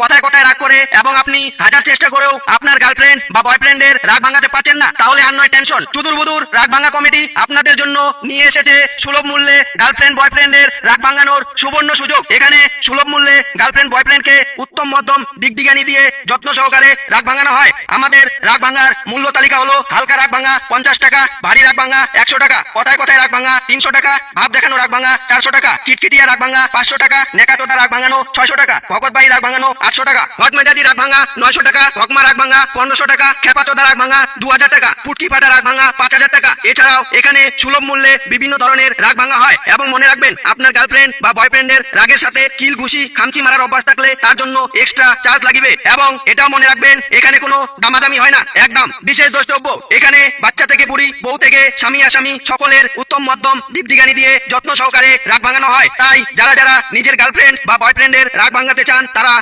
কথায় কথায় রাগ করে এবং আপনি হাজার চেষ্টা করেও আপনার গার্লফ্রেন্ড বা বয়ফ্রেন্ডের রাগ ভাঙাতে পারছেন না, তাহলে আর নয় টেনশন চুদুর বুদুর রাগ ভাঙা কমিটি আপনাদের জন্য নিয়ে এসেছে সুলভ মূল্যে গার্লফ্রেন্ড বয়ফ্রেন্ডের রাগ ভাঙানোর সুবর্ণ সুযোগ। এখানে সুলভ মূল্যে গার্লফ্রেন্ড বয়ফ্রেন্ডকে উত্তম, মধ্যম দিগদিগানি দিয়ে যত্ন সহকারে রাগ ভাঙানো হয়। আমাদের রাগ ভাঙার মূল্য তালিকা হলো হালকা রাগ ভাঙা পঞ্চাশ টাকা, ভারী রাগ ভাঙা একশো টাকা, কথায় কথায় রাগ ভাঙা তিনশো টাকা, ভাব দেখানো রাগ ভাঙা চারশো টাকা, কিটকিটিয়া রাগ ভাঙা পাঁচশো টাকা নেকাতোদা রাগ ভাঙানো ছয়শো টাকা ভগৎবাড়ি রাগ ভাঙানো আটশো টাকা। ঘট মেজাজি রাগ ভাঙা, নয়শো টাকা ভগমা রাগ ভাঙা, পনেরোশো টাকা, খেপাচোদা রাগ ভাঙা দু হাজার টাকা, পুটকি ফাটা রাগ ভাঙা, পাঁচ হাজার টাকা। এছাড়াও এখানে সুলভ মূল্যে বিভিন্ন ধরনের রাগ ভাঙা হয় এবং মনে রাখবেন, আপনার গার্লফ্রেন্ড বা বয়ফ্রেন্ডের রাগের সাথে কিল ঘুষি, খামচি মারার অভ্যাস থাকলে তার জন্য এক্সট্রা চার্জ লাগিবে এবং এটাও মনে রাখবেন, এখানে কোনো দামাদামি হয় না, একদম বিশেষ দ্রষ্টব্য। এখানে বাচ্চা থেকে বুড়ি, বউ থেকে স্বামী আসামি, সকলের উত্তম মধ্যম দীপদিগানি দিয়ে যত্ন সহকারে রাগ ভাঙানো হয়। তাই যারা যারা নিজের গার্লফ্রেন্ড বা বয়ফ্রেন্ডের রাগ ভাঙাতে চান, তারা